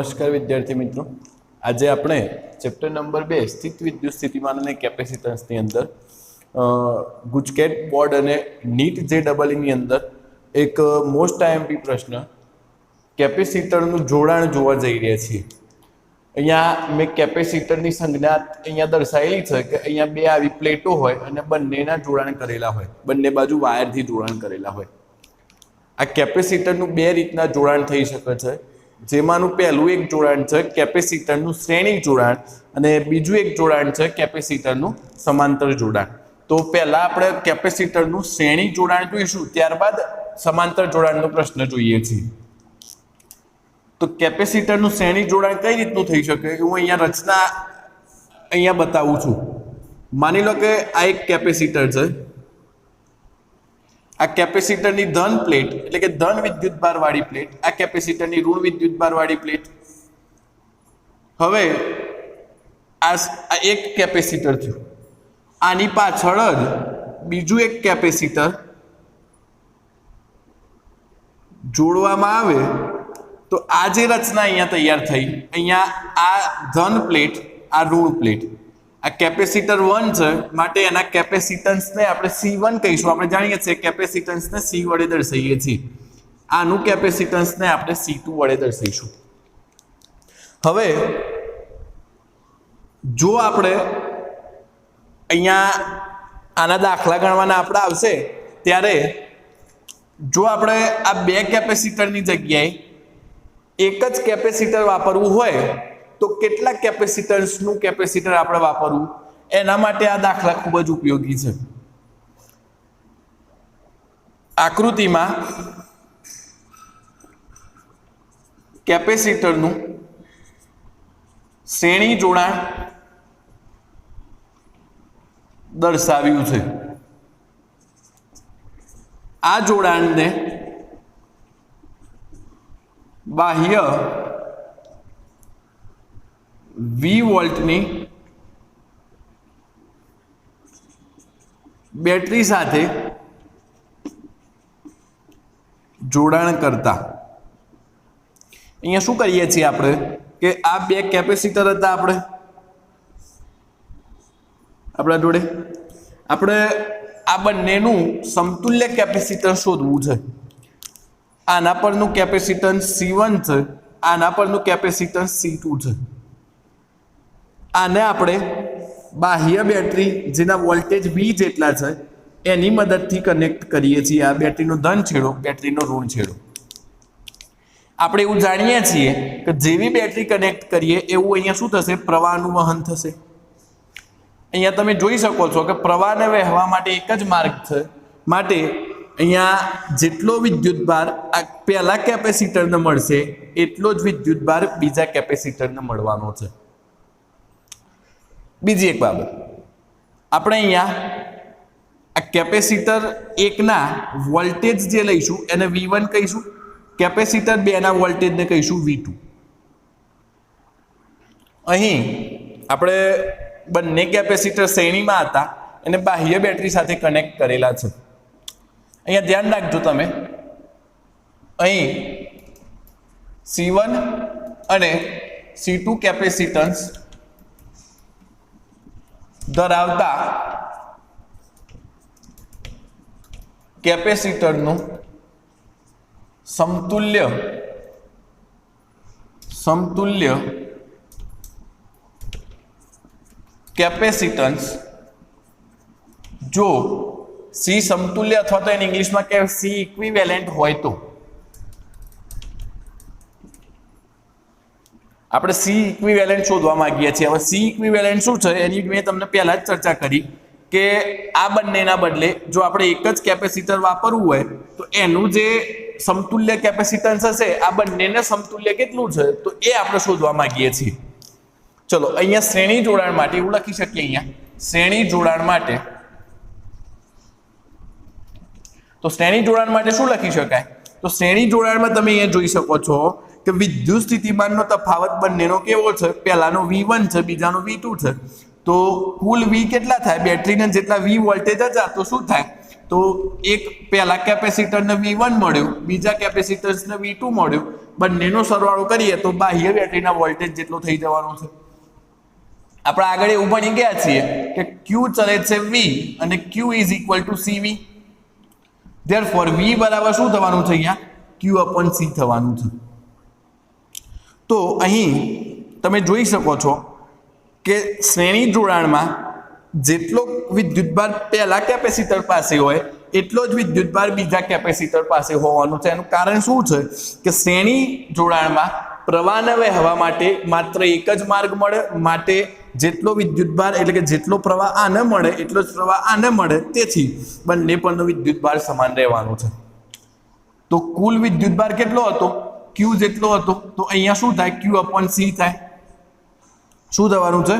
નમસ્કાર વિદ્યાર્થી મિત્રો. આજે આપણે ચેપ્ટર નંબર બે, સ્થિત વિદ્યુત સ્થિતિમાન અને કેપેસિટન્સની અંદર ગુજકેટ, બોર્ડ અને નીટ જે ડબલની અંદર એક મોસ્ટ આઈએમપી પ્રશ્ન કેપેસિટરનું જોડાણ જોવા જઈ રહ્યા છીએ. અહીંયા મેં કેપેસિટરની સંજ્ઞા અહીંયા દર્શાવેલી છે કે અહીંયા બે આવી પ્લેટો હોય અને બંનેના જોડાણ કરેલા હોય. બંને બાજુ વાયરથી જોડાણ કરેલા હોય. આ કેપેસિટરનું બે રીતના જોડાણ થઈ શકે છે. જેમાંનું પહેલું એક જોડાણ છે કેપેસિટરનું શ્રેણી જોડાણ અને બીજું એક જોડાણ છે કેપેસિટરનું સમાંતર જોડાણ. તો પહેલાં આપણે કેપેસિટરનું શ્રેણી જોડાણ જોઈશું, ત્યારબાદ સમાંતર જોડાણનો પ્રશ્ન જોઈએ છીએ. તો કેપેસિટરનું શ્રેણી જોડાણ કઈ રીતનું થઈ શકે? હું અહીંયા રચના અહીંયા બતાવું છું. માની લો કે આ એક કેપેસિટર છે. આ કેપેસિટરની ધન પ્લેટ, એટલે કે ધન વિદ્યુતભાર વાળી પ્લેટ, આ કેપેસિટરની ઋણ વિદ્યુતભાર વાળી પ્લેટ. હવે આ એક કેપેસિટર થયું. આની પાછળ જ બીજું એક કેપેસિટર જોડવામાં આવે તો આ જે રચના અહીંયા તૈયાર થઈ, અહીંયા આ ધન પ્લેટ, આ ઋણ પ્લેટ આ કેપેસિટર વન છે, માટે એના કેપેસિટન્સને આપણે સી વન કહીશું. આપણે જાણીએ છીએ કેપેસિટન્સને સી વડે દર્શાવીએ છીએ. આનું કેપેસિટન્સને આપણે સી ટુ વડે દર્શાવીશું. હવે, જો આપણે અહીંયા આના દાખલા ગણવાના આપણે આવશે, ત્યારે જો આપણે આ બે કેપેસિટરની જગ્યાએ એક જ કેપેસિટર વાપરવું હોય તો કેટલા કેપેસિટન્સનું કેપેસિટર આપણે વાપરવું? એના માટે આ દાખલા ખૂબ જ ઉપયોગી છે. આકૃતિમાં કેપેસિટરનું શ્રેણી જોડાણ દર્શાવ્યું છે. આ જોડાણને બાહ્ય વી વોલ્ટની બેટરી સાથે જોડાણ કરતા. અહીંયા શું કરીએ છીએ આપણે? કે આ બે કેપેસિટર હતા આપણે. આપણા જોડે. આપણે આ બંનેનું સમતુલ્ય કેપેસિટર શોધવું છે. આના પરનું કેપેસિટન્સ સી વન છે. આના પરનું કેપેસિટન્સ સી ટુ છે. આને આપણે બાહ્ય બેટરી જેના વોલ્ટેજ વી જેટલા છે, એની મદદથી કનેક્ટ કરીએ છીએ. આ બેટરીનો ધન છેડો, બેટરીનો ઋણ છેડો. આપણે એવું જાણીએ છીએ કે જેવી બેટરી કનેક્ટ કરીએ, એવું અહીંયા શું થશે? પ્રવાહનું વહન થશે. અહીંયા તમે જોઈ શકો છો કે પ્રવાહને વહેવા માટે એક જ માર્ગ છે. માટે અહીંયા જેટલો વિદ્યુતભાર આ પહેલા કેપેસિટરને મળશે, એટલો જ વિદ્યુતભાર બીજા કેપેસિટરને મળવાનો છે. બીજી એક બાબત. આપણે અહીંયા આ કેપેસિટર એકના વોલ્ટેજ જે લઈશું, એને વી વન કહીશું. કેપેસિટર બેના વોલ્ટેજને કહીશું વી ટુ અહીં આપણે બંને કેપેસિટર શ્રેણીમાં હતા, એને બાહ્ય બેટરી સાથે કનેક્ટ કરેલા છે. અહીંયા ધ્યાન રાખજો તમે. અહીં સી વન અને સી ટુ કેપેસિટન્સ ધરાવતા કેપેસિટરનું સમતુલ્ય સમતુલ્ય કેપેસિટન્સ જો સી સમતુલ્ય અથવા તો એને ઇંગ્લિશમાં કે સી ઇક્વિવેલેન્ટ હોય તો. આપણે સી ઇક્વિવેલેન્ટ શોધવા માંગીએ છીએ. હવે સી ઇક્વિવેલેન્ટ શું છે? એની મેં તમને પહેલા જ ચર્ચા કરી કે આ બંનેના બદલે જો આપણે એક જ કેપેસિટર વાપરવું હોય, તો એનું જે સમતુલ્ય કેપેસિટન્સ હશે, આ બંનેને સમતુલ્ય કેટલું છે? તો એ આપણે શોધવા માંગીએ છીએ. ચલો, અહીંયા શ્રેણી જોડાણ માટે, એવું લખી શકીએ અહીંયા. શ્રેણી જોડાણ માટે. તો શ્રેણી જોડાણ માટે શું લખી શકાય? તો શ્રેણી જોડાણમાં તમે અહીંયા જોઈ શકો છો કે વિદ્યુત સ્થિતિમાનનો તફાવત બંનેનો કેવો છે? પહેલાનો વી વન છે, બીજાનો વી ટુ છે. તો કુલ વી કેટલા થાય? બેટરીને જેટલા વી વોલ્ટેજ હતા, તો શું થાય? તો એક પહેલા કેપેસિટરને વી વન મળ્યું, બીજા કેપેસિટર્સને વી ટુ મળ્યું. બંનેનો સરવાળો કરીએ તો બાહ્ય બેટરીના વોલ્ટેજ જેટલો થઈ જવાનો છે. આપણે આગળ એવું ભણી ગયા છીએ કે ક્યુ ચલે છે વી અને Q is equal to CV therefore V બરાબર શું થવાનું છે અહીંયા? ક્યુ અપોન સી થવાનું છે. તો અહીં તમે જોઈ શકો છો કે શ્રેણી જોડાણમાં જેટલો વિદ્યુતભાર પહેલાં કેપેસિટર પાસે હોય, એટલો જ વિદ્યુતભાર બીજા કેપેસિટર પાસે હોવાનું છે. એનું કારણ શું છે કે શ્રેણી જોડાણમાં પ્રવાહને વહેવા માટે માત્ર એક જ માર્ગ મળે, માટે જેટલો વિદ્યુતભાર એટલે કે જેટલો પ્રવાહ આને મળે, એટલો જ પ્રવાહ આને મળે, તેથી બંને પરનો વિદ્યુતભાર સમાન રહેવાનો છે. તો કુલ વિદ્યુતભાર કેટલો હતો? ક્યુ જેટલો હતો, તો અહીંયા શું થાય? ક્યુ અપોન સી થાય. શું થવાનું છે?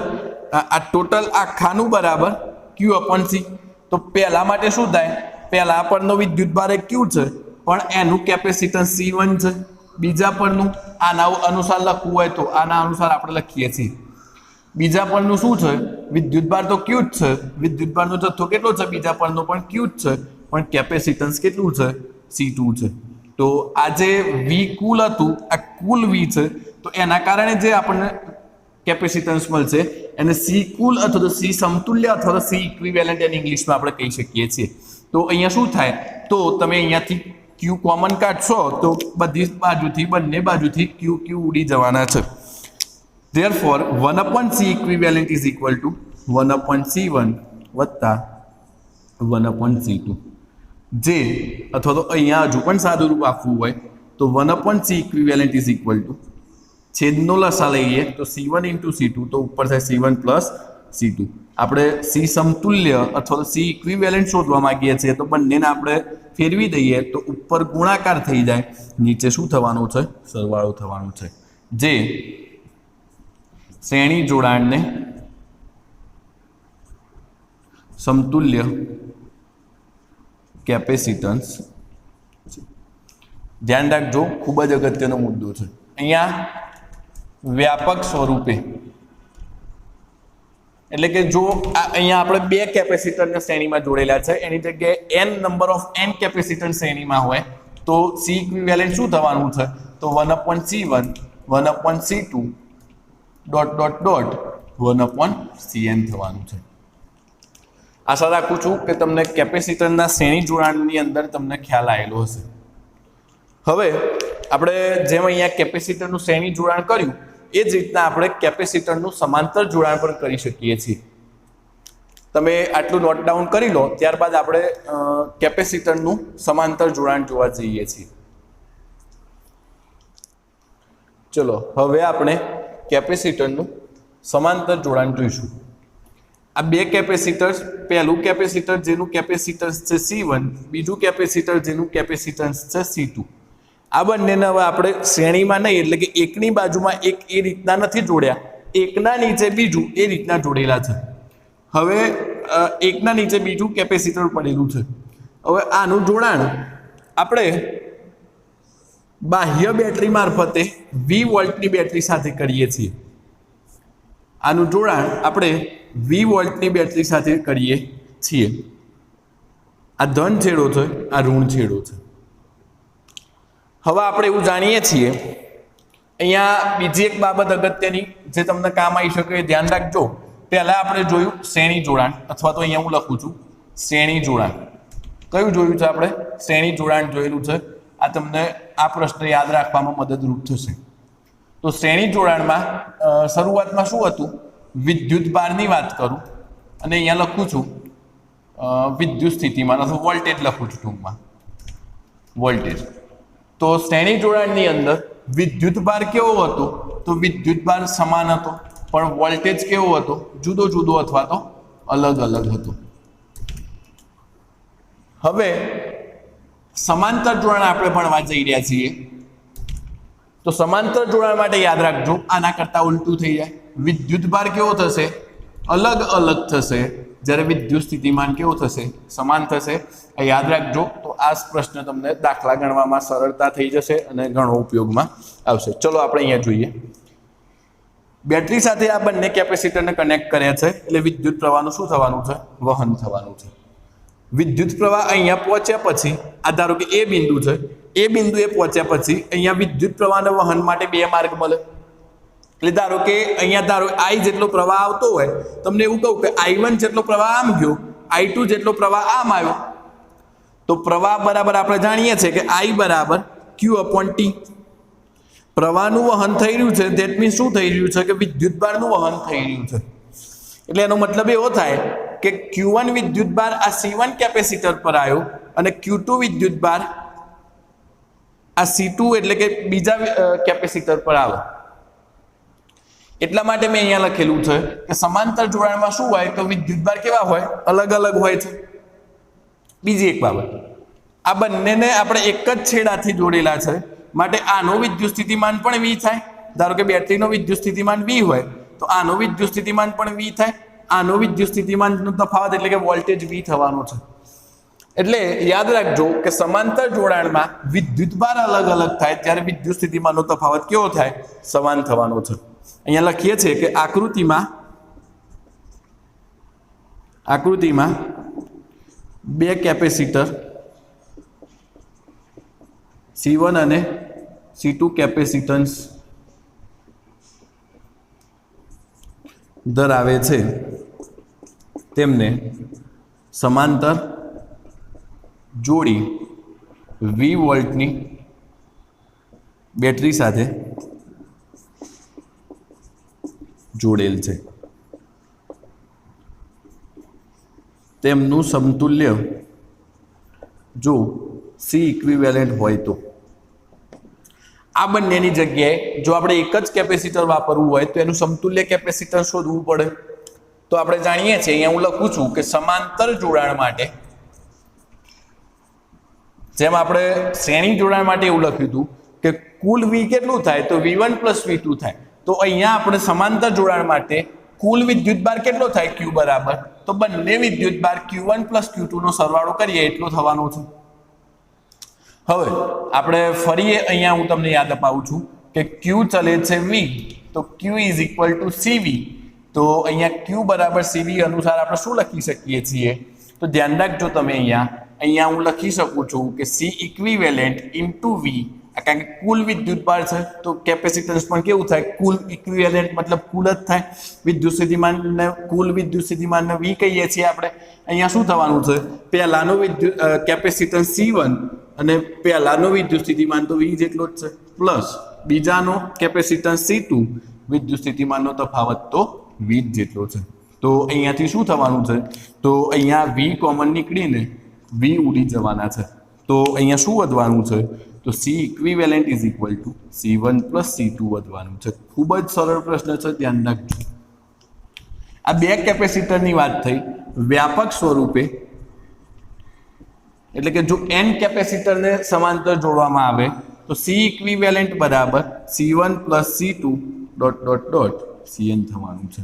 આ ટોટલ આખાનું બરાબર ક્યુ અપોન સી તો પહેલા માટે શું થાય? પહેલા પરનો વિદ્યુત ભારે ક્યુ છે, પણ એનું કેપેસિટન્સ સી વન છે. બીજા પરનું આના અનુસાર લખવું હોય તો આના અનુસાર આપણે લખીએ છીએ. બીજા પરનું શું છે? વિદ્યુતભાર તો ક્યુ જ છે. વિદ્યુતભારનો જથ્થો કેટલો છે? બીજા પરનો પણ ક્યુ જ છે. પણ કેપેસિટન્સ કેટલું છે? સી ટુ છે. તો આ જે વી કુલ હતું, આ કુલ વી છે, તો એના કારણે જે આપણને કેપેસિટન્સ મળશે, એને સી કુલ અથવા તો સી સમતુલ્ય અથવા તો સી ઇક્વિવેલન્ટ એન ઇંગ્લિશમાં આપણે કહી શકીએ છીએ. તો અહીંયા શું થાય? તો તમે અહીંયાથી ક્યુ કોમન કાઢશો, તો બધી બાજુથી, બંને બાજુથી ક્યુ ક્યુ ઉડી જવાના છે. Therefore one 1 C equivalent is equal to one 1 upon c1 વત્તા 1 સી c2 જે અથવા તો અહીંયા હજુ પણ સાદું રૂપ આપવું હોય, તો 1 upon C equivalent is equal to છેદનો લસા લઈએ તો C one into C two, તો ઉપર થાય c1 પ્લસ c2 આપણે સી સમતુલ્ય અથવા તો સી ઇક્વિવેલન્ટ શોધવા માંગીએ છીએ, તો બંનેને આપણે ફેરવી દઈએ, તો ઉપર ગુણાકાર થઈ જાય. નીચે શું થવાનું છે? સરવાળો થવાનો છે. જે શ્રેણી જોડાણને સમતુલ્ય કેપેસિટન્સ ધ્યાન રાખજો, ખૂબ જ અગત્યનો મુદ્દો છે. અહીંયા વ્યાપક સ્વરૂપે. એટલે કે જો આ અહીંયા આપણે બે કેપેસિટરને શ્રેણીમાં જોડેલા છે, એની જગ્યાએ N number of N capacitor શ્રેણીમાં હોય, તો સી ઇક્વિવેલેન્ટ શું થવાનું છે? તો one upon C one one upon C two dot dot dot one upon C N થવાનું છે. આશા રાખું છું કે તમને કેપેસિટરના શ્રેણી જોડાણની અંદર તમને ખ્યાલ આવેલો હશે. હવે આપણે જેમ અહીંયા કેપેસિટરનું શ્રેણી જોડાણ કર્યું, એ જ રીતના આપણે કેપેસિટરનું સમાંતર જોડાણ પણ કરી શકીએ છીએ. તમે આટલું નોટ ડાઉન કરી લો, ત્યારબાદ આપણે કેપેસિટરનું સમાંતર જોડાણ જોવા જઈએ છીએ. ચલો, હવે આપણે કેપેસિટરનું સમાંતર જોડાણ જોઈશું. આ બે કેપેસિટર્સ પહેલું કેપેસિટર જેનું કેપેસિટન્સ છે સી વન બીજું કેપેસિટર જેનું કેપેસિટન્સ છે સી ટુ આ બંનેને હવે આપણે શ્રેણીમાં નહીં, એટલે કે એકની બાજુમાં એક એ રીતના નથી જોડ્યા. એકના નીચે બીજું એ રીતના જોડેલા છે. હવે એકના નીચે બીજું કેપેસિટર પડેલું છે. હવે આનું જોડાણ આપણે બાહ્ય બેટરી મારફતે વી વોલ્ટની બેટરી સાથે કરીએ છીએ. આનું જોડાણ આપણે વી વોલ્ટની બેટરી સાથે કરીએ છીએ. આ ધન છેડો છે, આ ઋણ છેડો છે. હવે આપણે એવું જાણીએ છીએ, અહીંયા બીજી એક બાબત અગત્યની જે તમને કામ આવી શકે એ ધ્યાન રાખજો. પહેલા આપણે જોયું શ્રેણી જોડાણ, અથવા તો અહીંયા હું લખું છું, શ્રેણી જોડાણ. કયું જોયું છે આપણે? શ્રેણી જોડાણ જોયેલું છે. આ તમને આ પ્રશ્ન યાદ રાખવામાં મદદરૂપ થશે. તો શ્રેણી જોડાણમાં શરૂઆતમાં શું હતું? વિદ્યુત બારની વાત કરું, અને અહીંયા લખું છું વિદ્યુત સ્થિતિમાન, અથવા વોલ્ટેજ લખું છું ટૂંકમાં. વોલ્ટેજ. તો શ્રેણી જોડાણની અંદર વિદ્યુત ભાર કેવો હતો? તો વિદ્યુત ભાર સમાન હતો, પણ વોલ્ટેજ કેવો હતો? જુદો જુદો અથવા તો અલગ અલગ હતો. હવે, સમાંતર જોડાણ આપણે ભણવા જઈ રહ્યા છીએ. તો સમાંતર જોડાણ માટે યાદ રાખજો, આના કરતાં ઉલટું થઈ જાય. વિદ્યુત ભાર કેવો થશે? અલગ અલગ થશે. જ્યારે વિદ્યુત સ્થિતિમાન કેવું થશે? સમાન થશે. આ યાદ રાખજો. તો આ પ્રશ્ન તમને દાખલા ગણવામાં સરળતા થઈ જશે અને ઘણો ઉપયોગમાં આવશે. ચલો આપણે અહીંયા જોઈએ. બેટરી સાથે આ બંને કેપેસિટરને કનેક્ટ કર્યા છે. એટલે વિદ્યુત પ્રવાહનું શું થવાનું છે? વહન થવાનું છે. વિદ્યુત પ્રવાહ અહીંયા પહોંચ્યા પછી, આ ધારો કે એ બિંદુ છે. એ બિંદુએ પહોંચ્યા પછી અહીંયા વિદ્યુત પ્રવાહના વહન માટે બે માર્ગ મળે. એટલે ધારો કે અહીંયા ધારો આઈ જેટલો પ્રવાહ આવતો હોય, તમને એવું કહું કે આઈ વન જેટલો પ્રવાહ આમ ગયો, આઈ ટુ જેટલો પ્રવાહ આમ આવ્યો. તો પ્રવાહ બરાબર આપણે જાણીએ છીએ કે આઈ બરાબર ક્યુ અપોન ટી. પ્રવાહનું વહન થઈ રહ્યું છે દેટ મીન્સ શું થઈ રહ્યું છે? કે વિદ્યુતભારનું વહન થઈ રહ્યું છે. એટલે એનો મતલબ એવો થાય કે ક્યુ વન વિદ્યુતભાર આ સી વન કેપેસિટર પર આવ્યો અને ક્યુ ટુ વિદ્યુતભાર આ સી ટુ એટલે કે બીજા કેપેસિટર પર આવે એટલા માટે મેં અહીંયા લખેલું છે કે સમાંતર જોડાણમાં શું હોય તો વિદ્યુતભાર કેવા હોય? અલગ અલગ હોય છે. બીજી એક બાબત. આ બંનેને આપણે એક જ છેડાથી જોડેલા છે. માટે આનો વિદ્યુત સ્થિતિમાન પણ વી થાય. ધારો કે બેટરીનો વિદ્યુત સ્થિતિમાન વી હોય, તો આનો વિદ્યુત સ્થિતિમાન પણ વી થાય. આનો વિદ્યુત સ્થિતિમાનનો તફાવત એટલે કે વોલ્ટેજ વી થવાનો છે. એટલે યાદ રાખજો કે સમાંતર જોડાણમાં વિદ્યુતભાર અલગ અલગ થાય, ત્યારે વિદ્યુત સ્થિતિમાનનો તફાવત કેવો થાય? સમાન થવાનો છે. અહીંયા લખીએ છીએ કે આકૃતિમાં આકૃતિમાં બે કેપેસિટર સી વન અને સી ટુ કેપેસિટન્સ ધરાવે છે. તેમને સમાંતર જોડી વી વોલ્ટની બેટરી સાથે જોડેલ છે. તેમનું સમતુલ્ય જો સી ઇક્વિવેલેન્ટ હોય તો. આ બંનેની જગ્યાએ જો આપણે એક જ કેપેસિટર વાપરવું હોય તો એનું સમતુલ્ય કેપેસિટર શોધવું પડે. તો આપણે જાણીએ છીએ, અહીંયા હું લખું છું કે સમાંતર જોડાણ માટે જેમ આપણે શ્રેણી જોડાણ માટે એવું લખ્યું હતું કે કુલ વી કેટલું થાય તો V one plus V two થાય. તો અહીંયા આપણે સમાંતર જોડાણ માટે કુલ વિદ્યુતભાર કેટલો થાય ક્યુ બરાબર? તો બંને વિદ્યુતભાર ક્યુ વન પ્લસ ક્યુ ટુનો સરવાળો કરીએ, એટલો થવાનો છે. હવે, આપણે ફરી અહીંયા હું તમને યાદ અપાવું છું કે ક્યુ ચલે છે વી તો Q is equal to CV તો અહીંયા ક્યુ બરાબર સીવી અનુસાર આપણે શું લખી શકીએ છીએ? તો ધ્યાન રાખજો તમે અહીંયા. અહીંયા હું લખી શકું છું કે સી ઇક્વિવેલેન્ટ ઇન્ટુ વી કારણ કે કુલ વિદ્યુત ભાર છે, તો કેપેસિટન્સ પણ કેવું થાય? કુલ ઇક્વિવેલેન્ટ મતલબ કુલ જ થાય. વિદ્યુત સ્થિતિમાનને કુલ વિદ્યુત સ્થિતિમાનને વી કહીએ છીએ આપણે. અહીંયા શું થવાનું છે? પહેલાંનો વિદ્યુત કેપેસિટન્સ સી વન અને પહેલાંનો વિદ્યુત સ્થિતિમાન તો વી જેટલો જ છે. પ્લસ બીજાનો કેપેસિટન્સ સી ટુ વિદ્યુત સ્થિતિમાનનો તફાવત તો વી જેટલો છે. તો અહીંયાથી શું થવાનું છે? તો અહીંયા વી કોમન નીકળીને વી ઉડી જવાના છે. તો અહીંયા શું વધવાનું છે? તો C equivalent is equal to C one plus C two વધવાનું છે. ખૂબ જ સરળ પ્રશ્ન છે, ધ્યાન રાખજો. આ બે કેપેસિટરની વાત થઈ. વ્યાપક સ્વરૂપે, એટલે કે જો એન કેપેસિટરને સમાંતર જોડવામાં આવે, તો સી ઇક્વિવેલેન્ટ બરાબર C one plus C two dot dot dot C N થવાનું છે.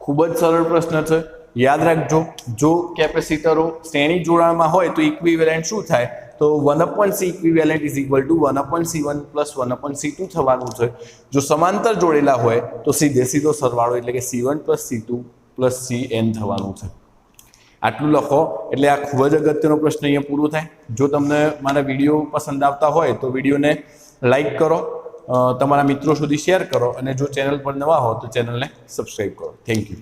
ખૂબ જ સરળ પ્રશ્ન છે. યાદ રાખજો, જો કેપેસિટરો શ્રેણી જોડાણમાં હોય તો ઇક્વિવેલેન્ટ શું થાય? તો one upon C equivalent is equal to one upon C one plus one upon C two થવાનું છે. જો સમાંતર જોડેલા હોય, તો સીધે સીધો સરવાળો એટલે કે C one plus C two plus C N થવાનું છે. આટલું લખો, એટલે આ ખૂબ જ અગત્યનો પ્રશ્ન અહીંયા પૂરો થાય. જો તમને મારા વીડિયો પસંદ આવતા હોય, તો વિડીયોને લાઈક કરો તમારા મિત્રો સુધી શેર કરો, અને જો ચેનલ પર નવા હો, તો ચેનલને સબસ્ક્રાઈબ કરો. Thank you